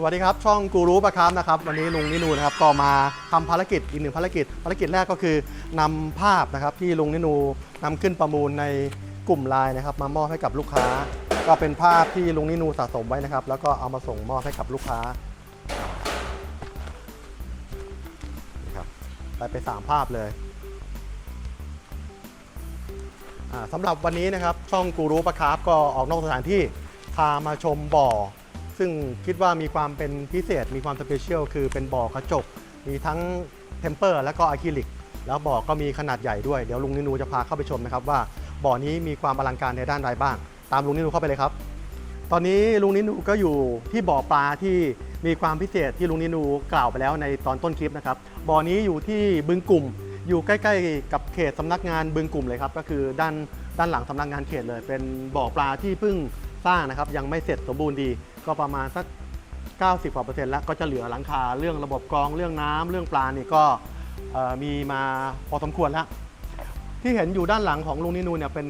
สวัสดีครับ ช่องกูรู้ปะครับนะครับ วันนี้ลุงนินูนะครับก็มาทำภารกิจอีกหนึ่งภารกิจ ภารกิจแรกก็คือนำภาพนะครับที่ลุงนินูนำขึ้นประมูลในกลุ่มไลน์นะครับ มามอบให้กับลูกค้า ก็เป็นภาพที่ลุงนินูสะสมไว้นะครับ แล้วก็เอามาส่งมอบให้กับลูกค้านะครับได้ไปสามภาพเลยอ่าสำหรับวันนี้นะครับช่องกูรู้ปะครับก็ออกนอกสถานที่พามาชมบ่อ ซึ่งคิดว่ามีความเป็นพิเศษ มีความสเปเชียลคือเป็นบ่อกระจก มีทั้งเทมเปอร์และก็อะคริลิก แล้วบ่อก็มีขนาดใหญ่ด้วย เดี๋ยวลุงนินูจะพาเข้าไปชมนะครับว่าบ่อนี้มีความอลังการในด้านใดบ้าง ตามลุงนินูเข้าไปเลยครับ ตอนนี้ลุงนินูก็อยู่ที่บ่อปลาที่มีความพิเศษที่ลุงนินูกล่าวไปแล้วในตอนต้นคลิปนะครับ บ่อนี้อยู่ที่บึงกลุ่ม อยู่ใกล้ ๆ กับเขตสำนักงานบึงกลุ่มเลยครับ ก็คือด้านด้านหลังสำนักงานเขตเลย เป็นบ่อปลาที่เพิ่งสร้างนะครับ ยังไม่เสร็จสมบูรณ์ดี ก็ประมาณสัก 90กว่าเปอร์เซ็นต์แล้วก็จะเหลือหลังคาเรื่องระบบกรองเรื่องน้ำเรื่องปลานี่ก็เอ่อมีมาพอสมควรแล้ว ที่เห็นอยู่ด้านหลังของลุงนินูเนี่ยเป็น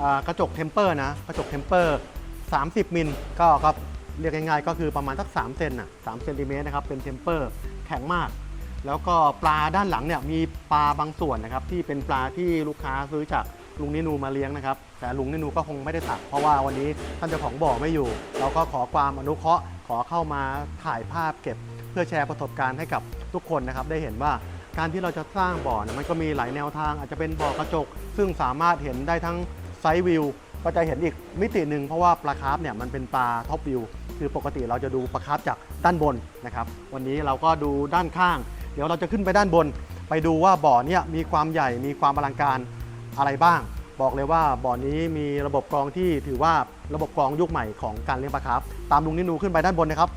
อ่ากระจกเทมเปอร์นะกระจกเทมเปอร์ 30 มิลก็ครับเรียกง่ายๆก็คือประมาณสัก3เซนน่ะ3เซนติเมตรนะครับเป็นเทมเปอร์แข็งมาก แล้วก็ปลาด้านหลังเนี่ยมีปลาบางส่วนนะครับที่เป็นปลาที่ลูกค้าซื้อจากลุงนินูมาเลี้ยงนะครับ แต่ลุงนินูก็คงไม่ได้ตัก เพราะว่าวันนี้ท่านเจ้าของบ่อไม่อยู่ เราก็ขอความอนุเคราะห์ขอเข้ามาถ่ายภาพเก็บ เพื่อแชร์ประสบการณ์ให้กับทุกคนนะครับได้เห็นว่าการที่เราจะสร้างบ่อเนี่ยมันก็มีหลายแนวทาง อาจจะเป็นบ่อกระจก ซึ่งสามารถเห็นได้ทั้งไซด์วิวก็จะเห็นอีกมิติหนึ่งเพราะว่าปลาคาร์ฟเนี่ยมันเป็นปลาท็อปวิวคือปกติเราจะดูปลาคาร์ฟจากด้านบนนะครับวันนี้เราก็ดูด้านข้าง เดี๋ยวเราจะขึ้นไปด้านบน ไปดูว่าบ่อเนี่ยมีความใหญ่มีความอลังการอะไรบ้าง บอกเลยว่าบ่อนี้มีระบบกรองที่ถือว่าระบบกรองยุคใหม่ของการเลี้ยงปลาคร์ฟตามลุงนินูขึ้นไปด้านบนนะครับ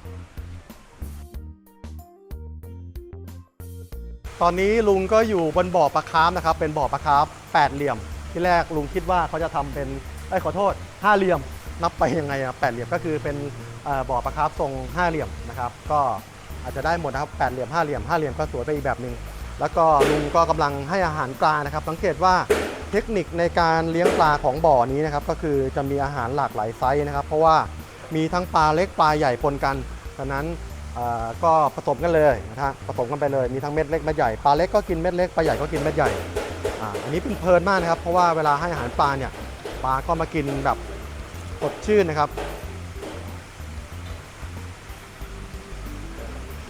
ตอนนี้ลุงก็อยู่บนบ่อปลาคาร์ฟนะครับ เป็นบ่อปลาคาร์ฟแปดเหลี่ยม ที่แรกลุงคิดว่าเขาจะทำเป็นไอ้ขอโทษห้าเหลี่ยม นับไปยังไงอะแปดเหลี่ยมก็คือเป็นบ่อปลาคาร์ฟทรงห้าเหลี่ยมนะครับ ก็อาจจะได้หมดนะครับแปดเหลี่ยมห้าเหลี่ยมห้าเหลี่ยมก็สวยไปอีกแบบหนึ่งแล้วก็ลุงก็กำลังให้อาหารปลานะครับ สังเกตว่า เทคนิคในการเลี้ยงปลาของบ่อนี้นะครับก็คือจะมีอาหารหลากหลายไซส์นะครับ เพราะว่ามีทั้งปลาเล็กปลาใหญ่ปนกันฉะนั้นก็ผสมกันเลยนะฮะผสมกันไปเลยมีทั้งเม็ดเล็กเม็ดใหญ่ปลาเล็กก็กินเม็ดเล็กปลาใหญ่ก็กินเม็ดใหญ่อ,อันนี้เป็นเพลินมากนะครับ เพราะว่าเวลาให้อาหารปลาเนี่ยปลาก็มากินแบบสดชื่นนะครับ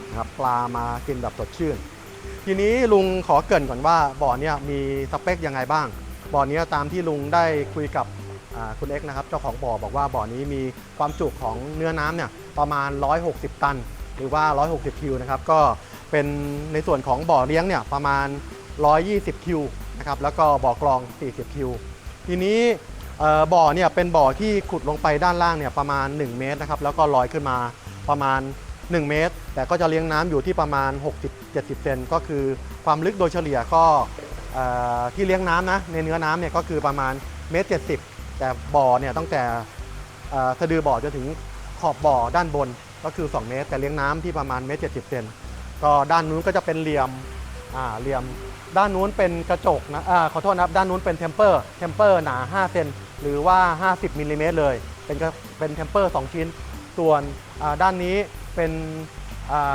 นะครับปลามากินแบบสดชื่น ทีนี้ลุงขอเกรินก่อนว่าบ่อเนี่ยมีสเปคยังไงบ้าง บ่อนี้ตามที่ลุงได้คุยกับคุณเอ็กนะครับเจ้าของบ่อบอกว่าบ่อนี้มีความจุของเนื้อน้ำเนี่ยประมาณ 160 ตัน หรือว่า 160 คิวนะครับก็เป็นในส่วนของบ่อเลี้ยงเนี่ยประมาณ 120 คิวนะครับแล้วก็บ่อกรอง 40 คิว ทีนี้บ่อเนี่ยเป็นบ่อที่ขุดลงไปด้านล่างเนี่ยประมาณ 1 เมตรนะครับแล้วก็ลอยขึ้นมาประมาณ 1 เมตร แต่ก็จะเลี้ยงน้ำอยู่ที่ประมาณ 60-70 เซนก็คือความลึกโดยเฉลี่ยก็ ที่เลี้ยงน้ำนะในเนื้อน้ำเนี่ยก็คือประมาณเมตร70แต่บ่อเนี่ยตั้งแต่สะดือบ่อจนถึงขอบบ่อด้านบนก็คือ 2 เมตร แต่เลี้ยงน้ำที่ประมาณเมตร70เซนก็ด้านนู้นก็จะเป็นเหลี่ยมอ่าเหลี่ยม ด้านนู้นเป็นกระจกนะอาขอโทษนะครับด้านนู้นเป็นเทมเปอร์เทมเปอร์หนา 5 เซนหรือว่า 50มิลลิเมตรเลย เป็นเป็นเทมเปอร์2ชิ้น ส่วนด้านนี้เป็น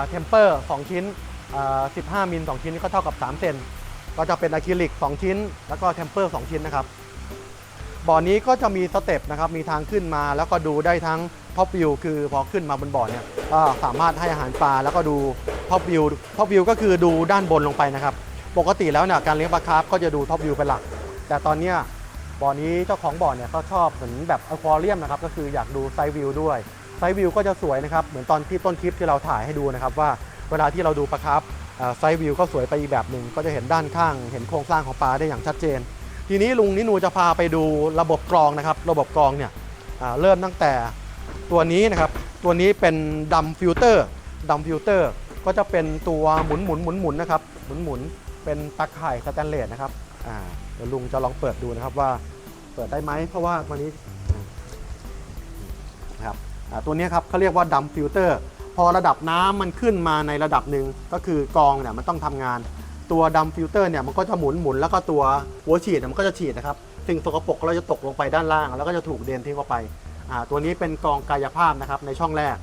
เทมเปอร์2ชิ้น15มิล2ชิ้นก็เท่ากับ 3 เซน ก็จะเป็นอะคริลิก 2 ชิ้น แล้วก็เทมเปอร์ 2 ชิ้นนะครับบ่อนี้ก็จะมีสเต็ปนะครับ มีทางขึ้นมาแล้วก็ดูได้ทั้งท็อปวิวคือพอขึ้นมาบนบ่อเนี่ยก็สามารถให้อาหารปลาแล้วก็ดูท็อปวิวท็อปวิวก็คือดูด้านบนลงไปนะครับ ปกติแล้วเนี่ยการเลี้ยงปลาคาร์ฟก็จะดูท็อปวิวเป็นหลัก แต่ตอนเนี้ยบ่อนี้เจ้าของบ่อเนี่ยก็ชอบเหมือนแบบอควาเรียมนะครับก็คืออยากดูไซด์วิวด้วยไซด์วิวก็จะสวยนะครับเหมือนตอนที่ต้นคลิปที่เราถ่ายให้ดูนะครับว่าเวลาที่เราดูปลาคาร์ฟ ไซด์วิวก็สวยไปอีกแบบหนึ่งก็จะเห็นด้านข้าง เห็นโครงสร้างของปลาได้อย่างชัดเจน ทีนี้ลุงนินูจะพาไปดูระบบกรองนะครับ ระบบกรองเนี่ยเริ่มตั้งแต่ตัวนี้นะครับ ตัวนี้เป็นดัมฟิลเตอร์ดัมฟิลเตอร์ก็จะเป็นตัวหมุนหมุนหมุนหมุนนะครับหมุนหมุนเป็นตะข่ายสแตนเลสนะครับเดี๋ยวลุงจะลองเปิดดูนะครับว่าเปิดได้ไหมเพราะว่าตัวนี้นะครับตัวนี้ครับเขาเรียกว่าดัมฟิลเตอร์ พอระดับน้ำมันขึ้นมาในระดับหนึ่งก็คือกองเนี่ยมันต้องทำงาน ตัวดัมฟิลเตอร์เนี่ยมันก็จะหมุนหมุนแล้วก็ตัวหัวฉีดเนี่ยมันก็จะฉีดนะครับสิ่งสกปรกก็จะตกลงไปด้านล่าง แล้วก็จะถูกเดนทิ้งเข้าไปอ่าตัวนี้เป็นกองกายภาพนะครับในช่องแรก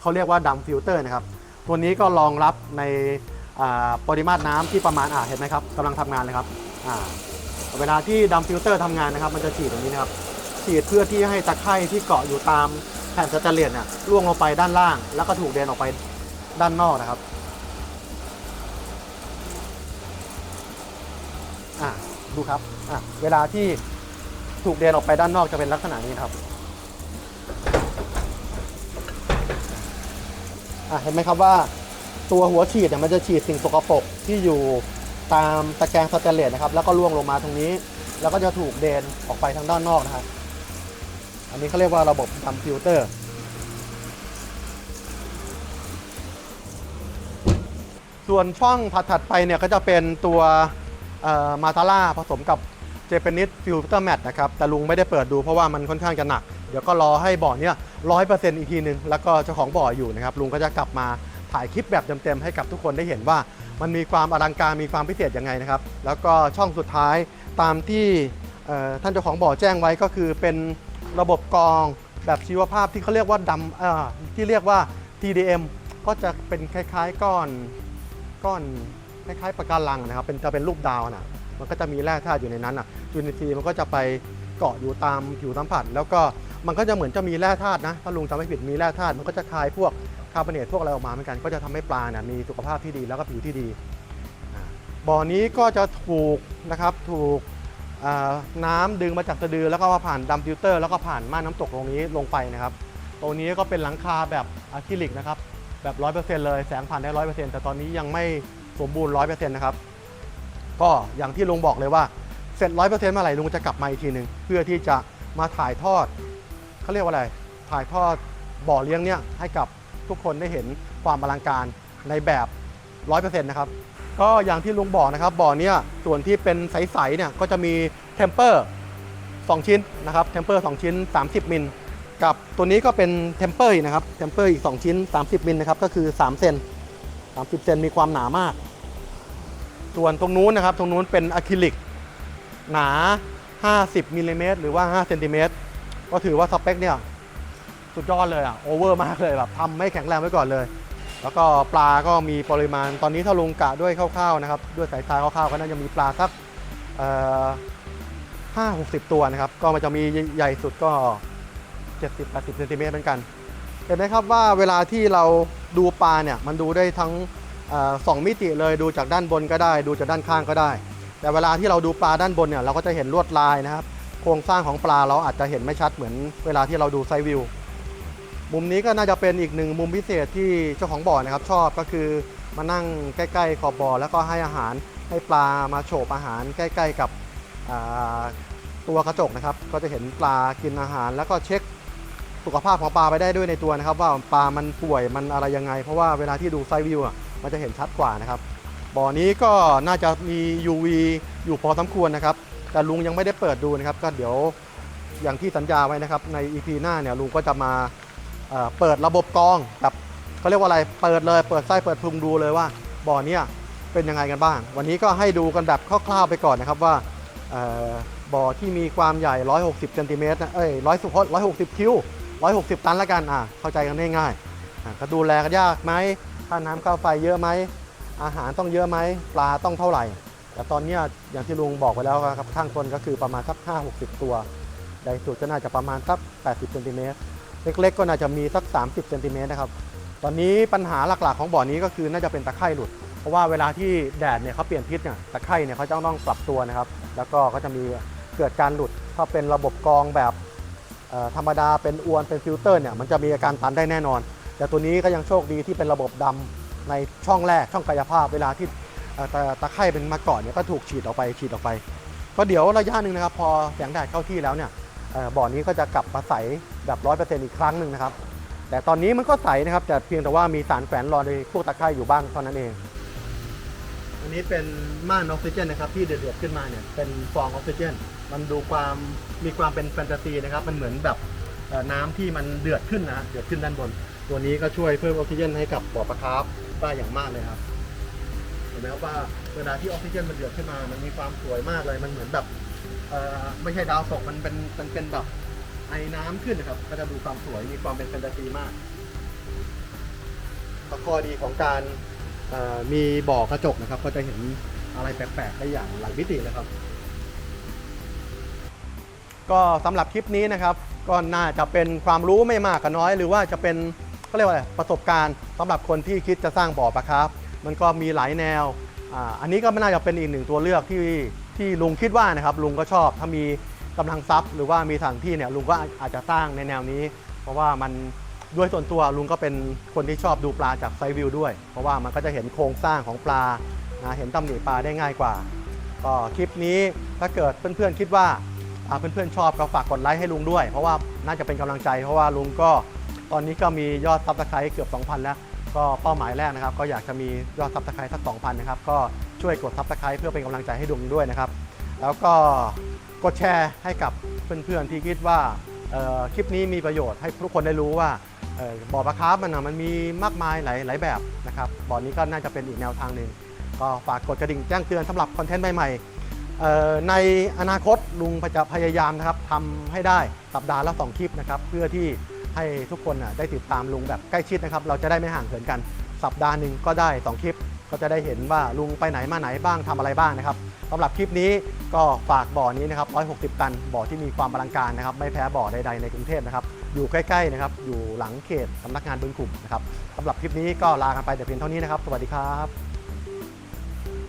เขาเรียกว่าดัมฟิลเตอร์นะครับตัวนี้ก็รองรับในอ่าปริมาตรน้ำที่ประมาณอ่าเห็นไหมครับกำลังทำงานเลยครับอ่าเวลาที่ดัมฟิลเตอร์ทำงานนะครับ มันจะฉีดตรงนี้นะครับฉีดเพื่อที่ให้ตะไคร่ที่เกาะอยู่ตาม ผ่นสแตนเลสเนี่ยล่วงลงไปด้านล่าง แล้วก็ถูกเดนออกไปด้านนอกนะครับอะดูครับอะเวลาที่ถูกเดนออกไปด้านนอกจะเป็นลักษณะนี้นครับอะเห็นไหมครับว่าตัวหัวฉีดเนี่ยมันจะฉีดสิ่งสกปรกที่อยู่ตามตะแกรงสแตนเลสนะครับ แล้วก็ล่วงลงมาตรงนี้ แล้วก็จะถูกเดนออกไปทางด้านนอกนะครับ อันนี้เขาเรียกว่าระบบทำฟิลเตอร์ส่วนช่องถัดไปเนี่ยก็จะเป็นตัวมาตาร่าผสมกับเจแปนิสฟิลเตอร์แมทนะครับ แต่ลุงไม่ได้เปิดดูเพราะว่ามันค่อนข้างจะหนัก เดี๋ยวก็รอให้บ่อเนี่ยร้อยเปอร์เซ็นต์อีกทีหนึ่งแล้วก็เจ้าของบ่ออยู่นะครับ ลุงก็จะกลับมาถ่ายคลิปแบบเต็มๆให้กับทุกคนได้เห็นว่ามันมีความอลังการมีความพิเศษยังไงนะครับ แล้วก็ช่องสุดท้ายตามที่ท่านเจ้าของบ่อแจ้งไว้ก็คือเป็น ระบบกรองแบบชีวภาพที่เขาเรียกว่าดำที่เรียกว่า TDM ก็จะเป็นคล้ายๆก้อนก้อนคล้ายๆปะการังนะครับเป็นจะเป็นรูปดาวนะมันก็จะมีแร่ธาตุอยู่ในนั้นอะจุลินทรีย์มันก็จะไปเกาะอยู่ตามผิวสัมผัสแล้วก็มันก็จะเหมือนจะมีแร่ธาตุนะถ้าลุงจำไม่ผิดมีแร่ธาตุมันก็จะคายพวกคาร์บอเนตพวกอะไรออกมาเหมือนกันก็จะทำให้ปลาเนี่ยมีสุขภาพที่ดีแล้วก็ผิวที่ดีบ่อนี้ก็จะถูกนะครับถูก น้ำดึงมาจากสะดือแล้วก็มาผ่านดัมฟิลเตอร์แล้วก็ผ่านม่านน้ำตกตรงนี้ลงไปนะครับตรงนี้ก็เป็นหลังคาแบบอะคริลิกนะครับแบบร้อยเปอร์เซ็นต์เลยแสงผ่านได้ร้อยเปอร์เซ็นต์แต่ตอนนี้ยังไม่สมบูรณ์ร้อยเปอร์เซ็นต์นะครับก็อย่างที่ลุงบอกเลยว่าเสร็จร้อยเปอร์เซ็นต์เมื่อไหร่ลุงจะกลับมาอีกทีหนึ่งเพื่อที่จะมาถ่ายทอดเขาเรียกว่าอะไร ถ่ายทอดบ่อเลี้ยงเนี่ยให้กับทุกคนได้เห็นความอลังการในแบบร้อยเปอร์เซ็นต์นะครับ ก็อย่างที่ลุงบอกนะครับบ่อเนี้ยส่วนที่เป็นใสๆเนี่ยก็จะมีเทมเปอร์2ชิ้นนะครับเทมเปอร์2ชิ้น 30 มิลกับตัวนี้ก็เป็นเทมเปอร์นะครับเทมเปอร์อีก 2 ชิ้น 30มิลนะครับก็คือ 3 เซน30 เซนมีความหนามาก ส่วนตรงนู้นนะครับ ตรงนู้นเป็นอะคริลิกหนา 50มิลลิเมตรหรือว่า5เซนติเมตรก็ถือว่าสเปคเนี่ยสุดยอดเลยอะโอเวอร์มากเลยแบบทำไม่แข็งแรงไว้ก่อนเลย แล้วก็ปลาก็มีปริมาณตอนนี้ถ้าลงกะด้วยคร่าวๆนะครับ ด้วยสายตาคร่าวๆก็น่าจะมีปลาสักห้าหกสิบตัวนะครับ ก็มันจะมีใหญ่สุดก็70-80เซนติเมตรเหมือนกัน เห็นไหมครับว่าเวลาที่เราดูปลาเนี่ยมันดูได้ทั้งอสองมิติเลยดูจากด้านบนก็ได้ ดูจากด้านข้างก็ได้ แต่เวลาที่เราดูปลาด้านบนเนี่ยเราก็จะเห็นลวดลายนะครับ โครงสร้างของปลาเราอาจจะเห็นไม่ชัดเหมือนเวลาที่เราดูไซวิว มุมนี้ก็น่าจะเป็นอีกหนึ่งมุมพิเศษที่เจ้าของบ่อนะครับ ชอบก็คือมานั่งใกล้ๆขอบบ่อแล้วก็ให้อาหารให้ปลามาโฉบอาหารใกล้ๆกับตัวกระจกนะครับ ก็จะเห็นปลากินอาหาร แล้วก็เช็คสุขภาพของปลาไปได้ด้วยในตัวนะครับ ว่าปลามันป่วยมันอะไรยังไง เพราะว่าเวลาที่ดูไซด์วิวอะมันจะเห็นชัดกว่านะครับบ่อนี้ก็น่าจะมี UV อยู่พอสมควรนะครับ แต่ลุงยังไม่ได้เปิดดูนะครับ ก็เดี๋ยวอย่างที่สัญญาไว้นะครับ ใน EP หน้าเนี่ยลุงก็จะมา เปิดระบบกองแบบเขาเรียกว่าอะไรเปิดเลยเปิดไส้เปิดพุงดูเลยว่าบ่อเนี้ยเป็นยังไงกันบ้าง วันนี้ก็ให้ดูกันแบบคร่าวๆไปก่อนนะครับว่าบ่อที่มีความใหญ่ 160เซนติเมตรนะเอ้ย100 160คิว160 ตันละกันอะเข้าใจกันง่ายๆก็ดูแลกันยากไหมค่าน้ำค่าไฟเยอะไหมอาหารต้องเยอะไหมปลาต้องเท่าไหร่ แต่ตอนเนี้ยอย่างที่ลุงบอกไปแล้วครับข้างต้นก็คือประมาณสัก5-60 ตัวใหญ่สุดก็น่าจะประมาณสัก80เซนติเมตร เล็กๆ ก็น่าจะมีสัก 30เซนติเมตรนะครับ ตอนนี้ปัญหาหลักๆ ของบ่อนี้ก็คือน่าจะเป็นตะไคร่หลุด เพราะว่าเวลาที่แดดเนี่ยเขาเปลี่ยนทิศเนี่ยตะไคร่เนี่ยเขาจะต้องปรับตัวนะครับ แล้วก็ก็จะมีเกิดการหลุด ถ้าเป็นระบบกรองแบบธรรมดาเป็นอวนเป็นฟิลเตอร์เนี่ยมันจะมีอาการตันได้แน่นอน แต่ตัวนี้ก็ยังโชคดีที่เป็นระบบดำในช่องแรกช่องกายภาพเวลาที่ตะตะไคร่เป็นมาก่อนเนี่ยก็ถูกฉีดออกไปฉีดออกไป ก็เดี๋ยวระยะหนึ่งนะครับ พอแสงแดดเข้าที่แล้วเนี่ย บ่อนี้ก็จะกลับมาใสแบบร้อยเปอร์เซ็นต์อีกครั้งหนึ่งนะครับ แต่ตอนนี้มันก็ใสนะครับแต่เพียงแต่ว่ามีสารแฝงรอในพวกตะไคร่อยู่บ้างเท่านั้นเอง อันนี้เป็นม่านออกซิเจนนะครับที่เดือดๆขึ้นมาเนี่ยเป็นฟองออกซิเจน มันดูความมีความเป็นแฟนตาซีนะครับมันเหมือนแบบน้ำที่มันเดือดขึ้นนะเดือดขึ้นด้านบน ตัวนี้ก็ช่วยเพิ่มออกซิเจนให้กับบ่อปลาคาร์ฟได้อย่างมากเลยครับเห็นไหมครับว่าเวลาที่ออกซิเจนมันเดือดขึ้นมา มันมีความสวยมากเลยมันเหมือนแบบ เอ่อไม่ใช่ดาวตกมันเป็นมันเป็นแบบไอ้น้ำขึ้นนะครับ ก็จะดูความสวยมีความเป็นแฟนตาซีมากข้อดีของการเอ่อมีบ่อกระจกนะครับ ก็จะเห็นอะไรแปลกๆได้อย่างหลายมิตินะครับ ก็สำหรับคลิปนี้นะครับ ก็น่าจะเป็นความรู้ไม่มากก็น้อย หรือว่าจะเป็นเขาเรียกว่าอะไรประสบการณ์สำหรับคนที่คิดจะสร้างบ่อปลาครับ มันก็มีหลายแนวอ่าอันนี้ก็ไม่น่าจะเป็นอีกหนึ่งตัวเลือกที่ ที่ลุงคิดว่านะครับลุงก็ชอบถ้ามีกำลังทรัพย์ หรือว่ามีสถานที่เนี่ยลุงก็อาจจะสร้างในแนวนี้ เพราะว่ามันด้วยส่วนตัวลุงก็เป็นคนที่ชอบดูปลาจากไซวิวด้วย เพราะว่ามันก็จะเห็นโครงสร้างของปลานะเห็นตำหนิปลาได้ง่ายกว่าก็คลิปนี้ถ้าเกิดเพื่อนๆคิดว่าเพื่อนๆชอบก็ฝากกดไลค์ให้ลุงด้วย เพราะว่าน่าจะเป็นกำลังใจ เพราะว่าลุงก็ตอนนี้ก็มียอดซับสไครต์เกือบ 2,000 แล้ว ก็เป้าหมายแรกนะครับ ก็อยากจะมียอดซับสไครต์สัก2,000นะครับก็ช่วยกดซับสไครต์เพื่อเป็นกำลังใจให้ลุงด้วยนะครับ แล้วก็กดแชร์ให้กับเพื่อนๆที่คิดว่าคลิปนี้มีประโยชน์ให้ทุกคนได้รู้ว่าเอ่อบ่อปลาคาร์ฟมันนะมันมีมากมายหลายหลายแบบนะครับบ่อนี้ก็น่าจะเป็นอีกแนวทางหนึ่งก็ฝากกดกระดิ่งแจ้งเตือนสำหรับคอนเทนต์ใหม่ๆในอนาคตลุงจะพยายามนะครับทำให้ได้สัปดาห์ละสองคลิปนะครับเพื่อที่ ให้ทุกคนน่ะได้ติดตามลุงแบบใกล้ชิดนะครับ เราจะได้ไม่ห่างเหินกัน สัปดาห์หนึ่งก็ได้ 2 คลิป ก็จะได้เห็นว่าลุงไปไหนมาไหนบ้างทำอะไรบ้างนะครับสำหรับคลิปนี้ก็ฝากบ่อนี้นะครับ 160 ตัน บ่อที่มีความอลังการนะครับ ไม่แพ้บ่อใดๆในกรุงเทพนะครับ อยู่ใกล้ๆนะครับ อยู่หลังเขตสำนักงานบึงกลุ่มนะครับสำหรับคลิปนี้ก็ลากันไปแต่เพียงเท่านี้นะครับ สวัสดีครับ